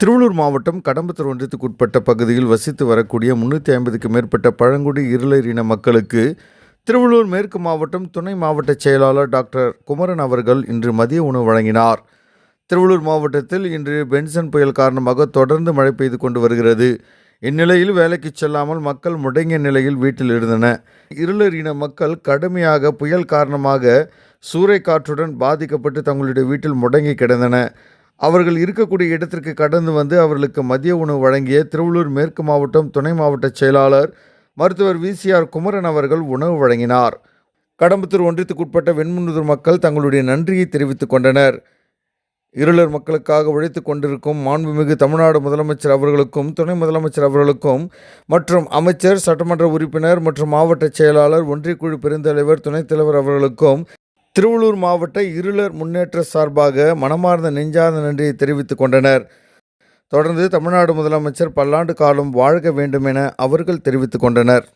திருவள்ளூர் மாவட்டம் கடம்பத்தூர் ஒன்றியத்துக்கு உட்பட்ட பகுதியில் வசித்து வரக்கூடிய முன்னூற்றி ஐம்பதுக்கு மேற்பட்ட பழங்குடி இருளர் இன மக்களுக்கு திருவள்ளூர் மேற்கு மாவட்டம் துணை மாவட்ட செயலாளர் டாக்டர் குமரன் அவர்கள் இன்று மதிய உணவு வழங்கினார். திருவள்ளூர் மாவட்டத்தில் இன்று பென்சன் புயல் காரணமாக தொடர்ந்து மழை பெய்து கொண்டு வருகிறது. இந்நிலையில் வேலைக்கு செல்லாமல் மக்கள் முடங்கிய நிலையில் வீட்டில் இருந்தன. இருளர் இன மக்கள் கடுமையாக புயல் காரணமாக சூறைக்காற்றுடன் பாதிக்கப்பட்டு தங்களுடைய வீட்டில் முடங்கி கிடந்தன. அவர்கள் இருக்கக்கூடிய இடத்திற்கு கடந்து வந்து அவர்களுக்கு மதிய உணவு வழங்கிய திருவள்ளூர் மேற்கு மாவட்டம் துணை மாவட்ட செயலாளர் மருத்துவர் விசிஆர் குமரன் அவர்கள் உணவு வழங்கினார். கடம்பத்தூர் ஒன்றியத்துக்குட்பட்ட வெண்முன்னுதூர் மக்கள் தங்களுடைய நன்றியை தெரிவித்துக் கொண்டனர். இருளர் மக்களுக்காக உழைத்து கொண்டிருக்கும் மாண்புமிகு தமிழ்நாடு முதலமைச்சர் அவர்களுக்கும் துணை முதலமைச்சர் அவர்களுக்கும் மற்றும் அமைச்சர் சட்டமன்ற உறுப்பினர் மற்றும் மாவட்ட செயலாளர் ஒன்றியக்குழு பெருந்தலைவர் துணைத் தலைவர் அவர்களுக்கும் திருவள்ளூர் மாவட்ட இருளர் முன்னேற்ற சார்பாக மனமார்ந்த நெஞ்சார்ந்த நன்றியை தெரிவித்துக் கொண்டனர். தொடர்ந்து தமிழ்நாடு முதலமைச்சர் பல்லாண்டு காலம் வாழ்க வேண்டும் என அவர்கள் தெரிவித்துக் கொண்டனர்.